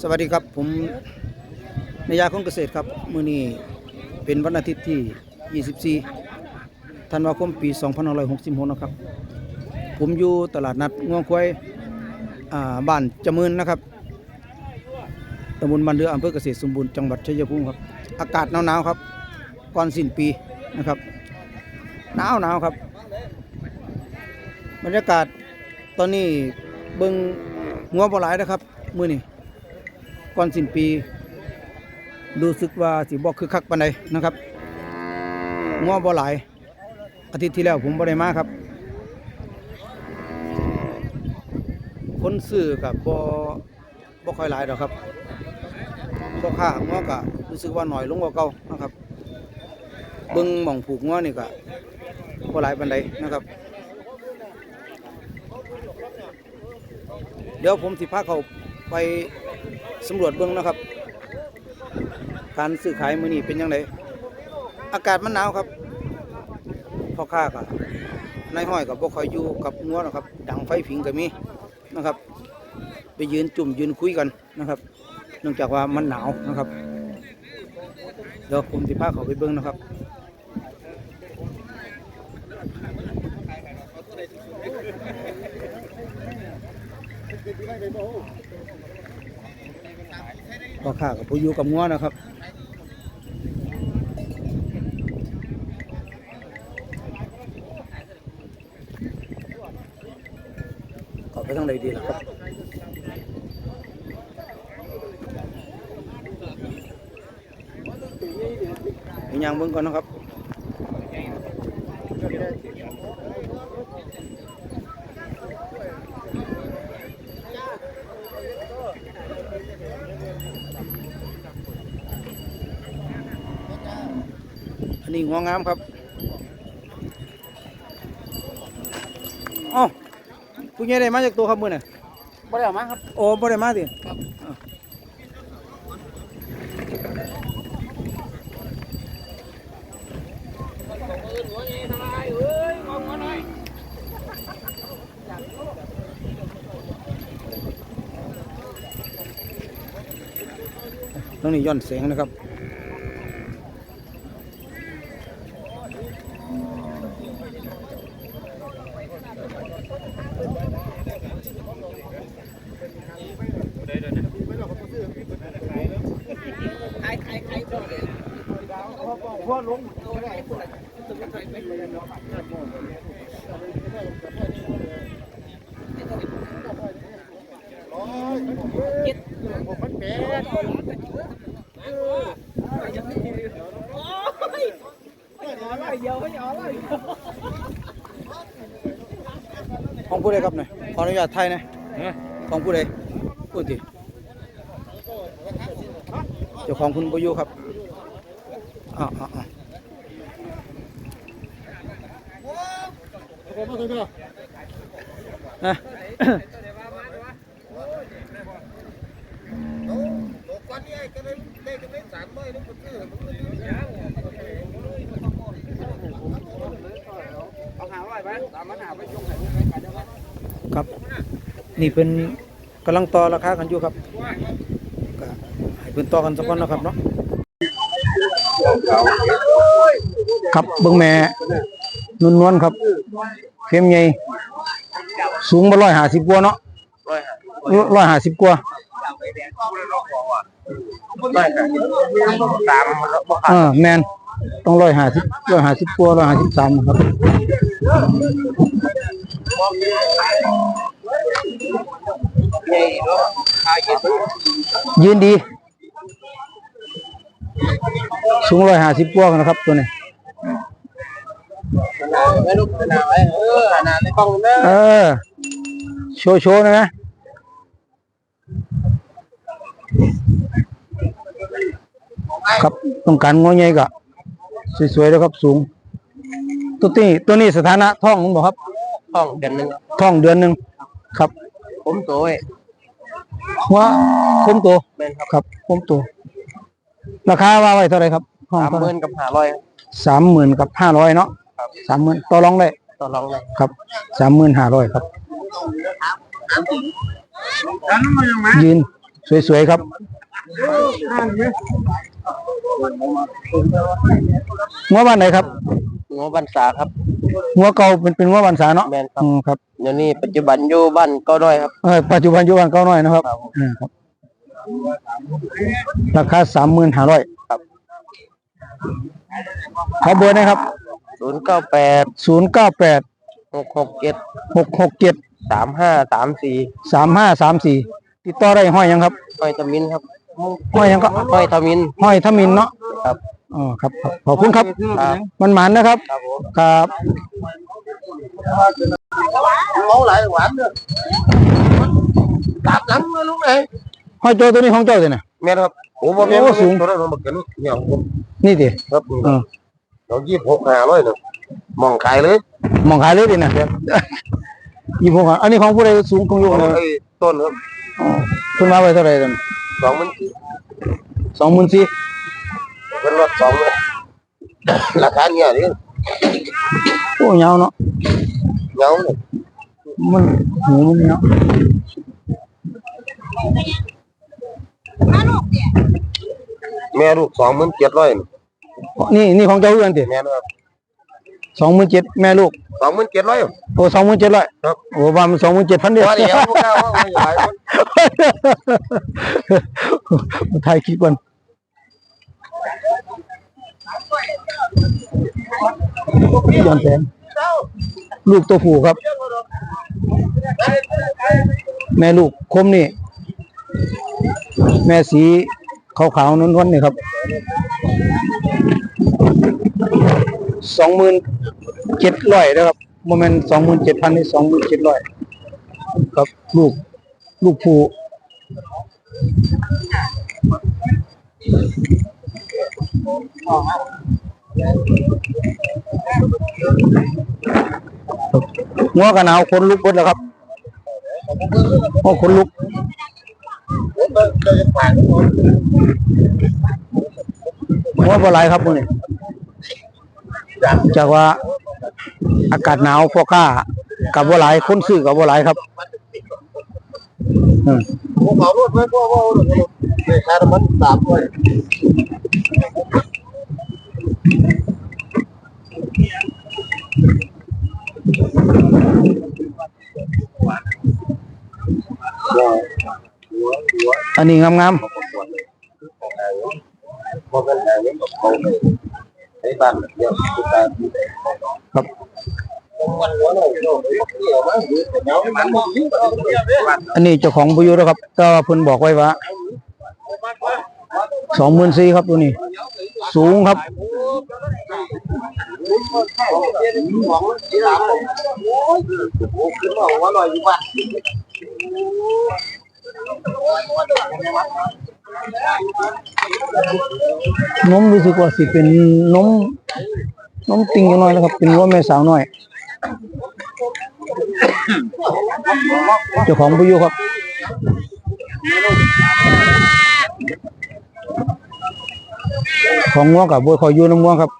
สวัสดีครับผมนายาของเกษตรครับมื้อนี้เป็นวันอาทิตย์ที่ 24 ธันวาคมปี 2566 นะครับ ผมอยู่ตลาดนัดง่วงควายบ้านจำมืนนะครับตำบลบันเรืออำเภอเกษตรสมบูรณ์จังหวัดชัยภูมิครับ อากาศหนาวๆครับ ก่อนสิ้นปีนะครับหนาวหนาวครับ บรรยากาศตอนนี้เบิ่งงัวบ่หลายนะครับ มื้อนี้ ก่อนสิ้นปี รู้สึกว่าสิบ่คึกคักปานใดนะครับงัวบ่หลาย อาทิตย์ที่แล้วผมบ่ได้มาครับ คนซื้อกับบ่บ่ค่อยหลายดอกครับพ่อค้างัวก็รู้สึกว่าหน้อยลงกว่าเก่านะครับเบิ่งหม่องผูกงัวนี่ก็บ่หลายปานใดนะครับเดี๋ยวผมสิพาเขา ไปสำรวจเบื้องนะครับการซื้อขายมือนี้เป็นยังไงอากาศมันหนาวครับพ่อค้าก็นายห้อยกับบ่คอยอยู่กับงัวนะครับ ดังไฟผิงก็มีนะครับ ไปยืนจุ่มยืนคุยกันนะครับ เนื่องจากว่ามันหนาวนะครับเดี๋ยวผมสิพาเขาไปเบิ้งนะครับ พ่อค้ากับผู้อยู่กับงัวนะครับขอไปทางใดดีล่ะครับมียางเบิ่งก่อนนะครับ อันนี้หัวงามครับอ๋อผู้ใหญ่ได้มาจากตัวครับมือน่ะบ่ได้เอามาครับ โอ้บ่ได้มาสิครับอะตรงนี้ย้อนเสียงนะครับ ขายขายขายบ่ได้พ่อลงตัวได้คนละตัวไม่ค่อยไม่ค่อยเนาะเจ็ดผมมันแปดโอ้ยไม่เอาอะไรเดียวไม่เอาอะไร ของผู้ใดครับเนี่ยขออนุญาตไทยนะของผู้ใดพูดดิ เจ้าของคุณประยุครับอ่าอ่าอ่านะเอาหาไว้บ้านตามมันหาไปชงให้ลูกไปกันเด้อครับครับ นี่เป็นกำลังต่อราคากันอยู่ครับ ก็ให้นต่อกันสักวันนะครับเนาะครับเบิ้งแม่นุ่นนวลๆครับเข้มใหญ่สูงมาร้อยห้าสิบกว่าเนาะร้อยห้าสิบกว่าตามเออแมนต้องร้อยห้าสิบร้อยห้าสิบกว่าร้อยห้าสิบสามครับยืนดี สูงร้อยห้าสิบกว่านะครับตัวนี้ไม่ลูกขนาดไว้เออขนาดในกล้องเด้อเออ โชว์โชว์หนะนะรับต้องการงอใหญ่กะสวยๆแล้วครับสูง ตัวนี้ตัวนี้สถานะท้องมึงบอกครับห้องเดือนหนึงท้องเดือนหนึ่งครับ ผมโตเอ้หัว่าคมตัวแม่นครับครับคมตัวราคาว่าไว้เท่าไหรครับ ห้องสามเท่าหไหร่มื่นกับห้าร้อยสามหมื่นกับห้าร้อยเนาะสามหมื่นต่อรองได้ต่อรองเลยครับสามหมื่นห้าร้อยครับอันนั้นมันยังไงยืนสวยๆครับงัวบ้านไหนครับงอบันษาครับงัวเก่าเป็นเป็นงัวบ้านสาเนาะแมนครับอืมครับเดี๋ยวนี้ปัจจุบันอยู่บ้านก็น้อยครับเออปัจจุบันอยู่บ้านเก่าน้อยนะครับอ่าครับ ราคาสามหมื่นห้าร้อยครับ ขอเบอร์นะครับศูนย์เก้าแปดศูนย์เก้าแปดหกหกเจ็ดหกหกเจ็ดสามห้าสามสี่สามห้าสามสี่ติดต่อได้ห้อยยังครับ ห้อยทมินครับห้อยยังก็ห้อยทมินห้อยทมินเนาะครับอ๋อครับครับขอบคุณครับครับมันหมานนะครับ ครับผมครับเขาหลายหวานเนี่ยตามหลังมาลูกไหนห้อยโจตัวนี้ของเจ้าเลยนะแม่นครับ โอ้บ่แม่นโอ้สูงตัวนั้นมันกินเนี่ยผมนี่ดิครับเออเรายี่สิบหกหาร้อยเนาะมองขายเลยมองขายเลยดินะยี่หกอันนี้ของผู้ใดสูงของอยู่ของเลยไอ้ต้นครับอ๋อคุณมาไว้เท่าไหร่กันสองมันสองหมื่นสี่เป็นรถสองเลยราคาเนี่ยนี่โอ้ยาวเนาะเงาเนี่ยมันหูมันเนาะแม่ลูกสองหมื่นเจ็ดร้อยนี่นี่ของเจ้าเอื้อนติแม่นะครับสองหมื่นเจ็ดแม่ลูกสองหมื่นเจ็ดร้อยโอ้สองหมื่นเจ็ดร้อยครับโอ้ว่ามันสองหมื่นเจ็ดพันเดียวว่าเดี๋ยวพวกเราว่าไม่หลายคนมาถ่ายคลิปก่อนย้อนแสงลูกตัวผู้ครับ แม่ลูกคมนี่ แม่สีขาวๆนวลๆนี่ครับสองหมื่นเจ็ดร้อยนะครับโมเมนต์สองหมื่นเจ็ดพันนี่สองหมื่นเจ็ดร้อยครับลูกลูกผู้งัวกันหนาวคนลุกเบดแล้วครับโอ้คนลุก หัวบ่ไหลายครับพวกนี้จากว่าอากาศหนาวพวกข้ากับบ่ไหลายคนซื้อกับบ่ไหลายครับอืมพวกเขารถไว้พวกว่าในค่าน้ำมันสามร้อยอันนี้ามพว อันนี้งามๆครับอันนี้เจ้าของบุยุแล้วครับก็เพิ่นบอกไว้ว่าสองหมื่นสี่ครับตัวนี้ สูงครับ น้มรู้สึกว่าสิเป็นนมนมติงอยู่น้อยนะครับ เป็นวัวแม่สาวน้อย เจ้าของบุยุครับของงัวกับบัวคอยอยู่น้ำงัวครับ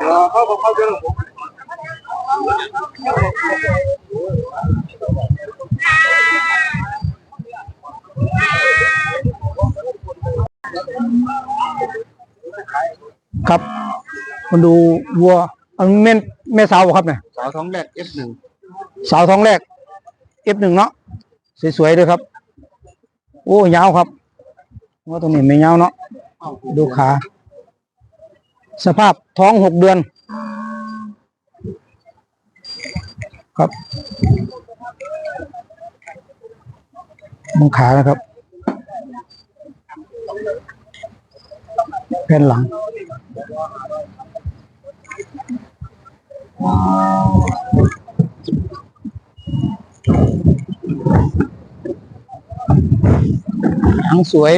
เข้าเขาเจอ ครับมาดูวัวอันแม่นแม่สาวบ่ครับเนี่ยสาวท้องแรก F1 สาวท้องแรก F1 เนาะสวยๆเลยครับ โอ้ยาวครับว่าตัวนี้ไม่ยาวเนาะดูขา สภาพท้องหกเดือน ครับมองขานะครับแผ่นหลังหางสวย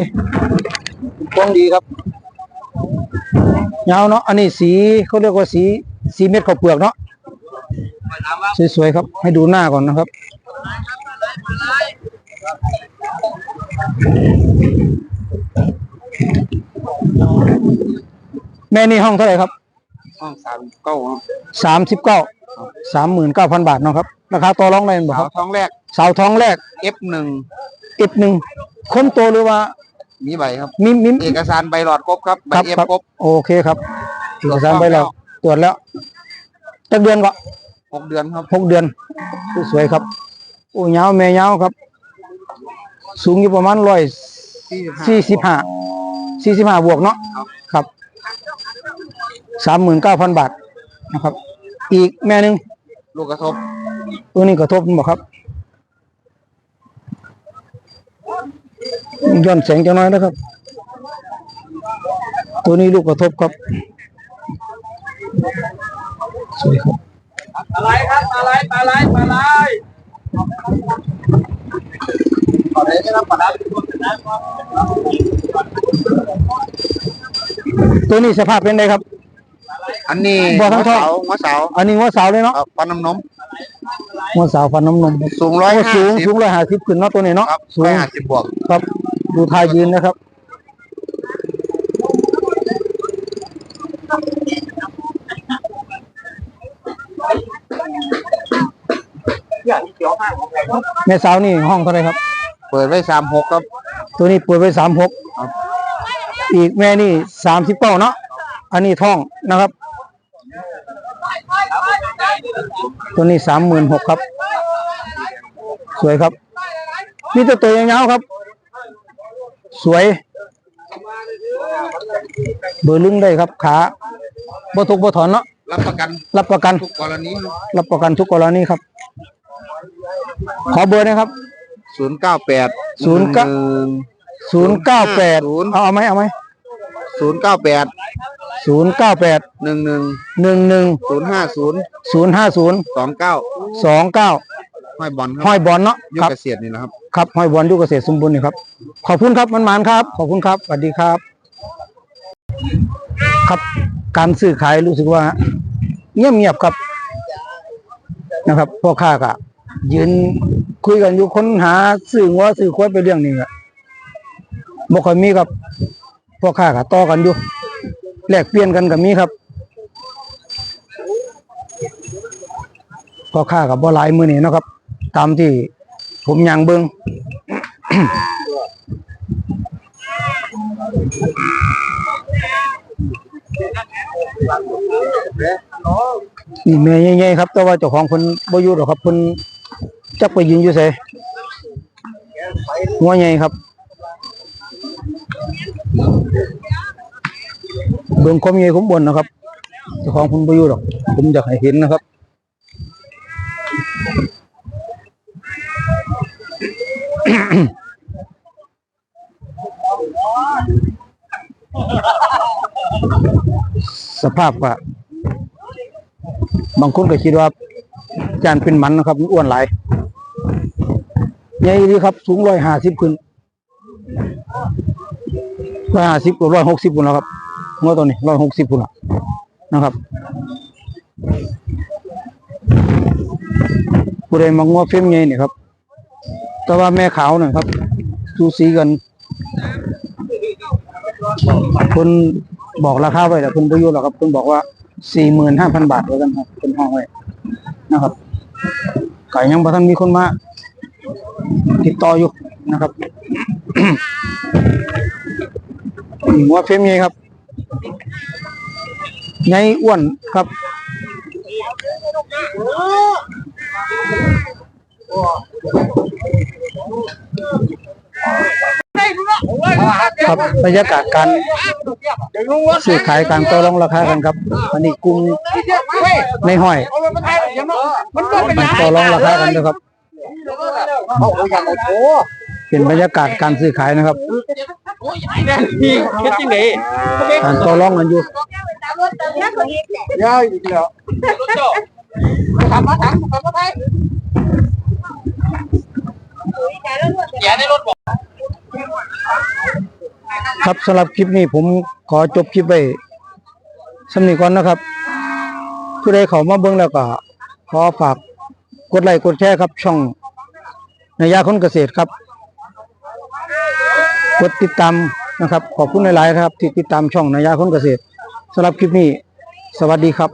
กล้องดีครับยาวเนาะอันนี้สีเขาเรียกว่าสีสีเม็ดข้าวเปลือกเนาะ สวยๆครับ ให้ดูหน้าก่อนนะครับ แม่นี่ห้องเท่าไหร่ครับ ห้องสามเก้าสามสิบเก้าสามหมื่นเก้าพันบาทเนาะครับราคาต่อรองได้บ่สาควรับท้องแรก สาวท้องแรก F1 อีกหนึ่งคนโตหรือว่ามีใบครับมีมีเอกสารใบหลอดครบครับใบครับเอฟครับครบ โอเคครับเอกสารไปแล้วตรวจแล้วจักเดือนก็ หกเดือนครับหกเดือน สวยครับ โอ้ยาวแม่ยาวครับ สูงอยู่ประมาณร้อยสี่สิบห้าสี่สิบห้าบวกเนาะครับสามหมื่นเก้าพันบาทนะครับ อีกแม่หนึ่งลูกกระทบตัวนี้กระทบมั้บอกครับย้อนแสงจังน้อยนะครับ ตัวนี้ลูกกระทบครับสวยครับ อะไรครับอะไรอะไรอะไรตัวนี้สภาพเป็นไงครับ อันนี้บ่ทั้งท้องหัวเสาอันนี้หัวสาวเลยเนาะครับฟันน้ำนม หัวสาวฟันน้ำนมสูงร้อยสูงสูงร้อยห้าสิบขึ้นเนาะตัวนี้เนาะครับสูร้องห้าสิบบวกครับ ดูทายยืนนะครับ แม่สาวนี่ห้องเท่าไหรครับ เปิดไว้สามหกครับ ตัวนี้เปิดไว้สามหกครับ อีกแม่นี่สามสิบเก้าเนาะอันนี้ท้องนะครับ ตัวนี้สามหมื่นหกครับ สวยครับ นี่ตัวตัวยาวๆครับ สวย เบอร์ลึงได้ครับขาบ่ทุกบ่ถอนเนาะรับประกันรับประกันทุกกรณีรับประกันทุกกรณีครับ ขอเบอร์นะครับ ศูนย์เก้าแปดศูนย์เก้า ศูนย์เก้าแปดศูนย์เอาเอาไหมเอาไหมศูนย์เก้าแปดศูนย์เก้าแปดหนึ่งหนึ่งหนึ่งหนึ่งศูนย์ห้าศูนย์ศูนย์ห้าศูนย์สองเก้าสองเก้าห้อยบอลคห้รับอยบอลเนาะยุคครับ เกษียณนี่นะครับ ครับห้อยบอลอยุเกษตรสมบูรณ์นี่ครับ ขอบคุณครับมันหมานครับ ขอบคุณครับสวัสดีครับ ครับการซื้อขายรู้สึกว่า เงียบเงียบๆครับนะครับพ่อค้าก็ ยืนคุยกันอยู่ค้นหาซื้องัวซื้อควายไปเรื่องนี้อะบ่ค่อยมีครับพ่อค้าก็ต่อกันอยู่แลกเปลี่ยนกันก็มีครับพ่อค้ากับบ่หลายมือนี้เนะครับ ตามที่ผมยังเบิงนี่แม่ใหญ่ๆครับ แต่ว่าเจ้าของเพิ่นบ่อยู่หรอกครับเพิ่น จักไปยืนอยู่ไสหัวใหญ่ครับเบิ่งความใหญ่ของบนนะครับเจ้าของเพิ่นบ่อยู่หรอก ผมอยากให้เห็นนะครับสภาพก็บางคนก็คิดว่าจานเป็นมันนะครับอ้วนหลาย ใหญ่ดีครับ สูงร้อยห้าสิบขึ้นร้อยห้าสิบกับร้อยหกสิบปุ่นแล้วครับงอตัวนี้ร้อยหกสิบปุ่นละนะครับผู้ใดมางงอเฟ้มใหญ่เนี่ยครับ แต่ว่าแม่ขาวน่ะครับสูสีกัน คนบอกราคาไว้แต่คนประยุทธ์หรอกครับคนบอกว่าสี่หมื่นห้าพันบาทแล้วกันครับเป็นห้องไว้นะครับไก็ยังบ่ทันมีคนมา ติดต่ออยู่นะครับหัวเฟมใหญ่ครับใหญ่อ้วนครับครับบรรยากาศการซื้อขายการต่อรองราคากันครับอันนี้กรุงในห้อยมันต่อรองราคากันนะครับ เป็นบรรยากาศการซื้อขายนะครับพี่เฮ็ดจังได๋การต่อรองกันอยู่ยาวอีกแล้วทำมาทำทำมาไปแกในรถบ่ครับสำหรับคลิปนี้ผมขอจบคลิปไว้สำนีก่อนนะครับผู้ใดเขามาเบิ่งแล้วก็ขอฝากกดไลค์กดแชร์ครับช่อง นายาคนเกษตรครับกดติดตามนะครับ ขอบคุณหลายๆครับ ที่ติดตามช่องนายาคนเกษตรสำหรับคลิปนี้ สวัสดีครับ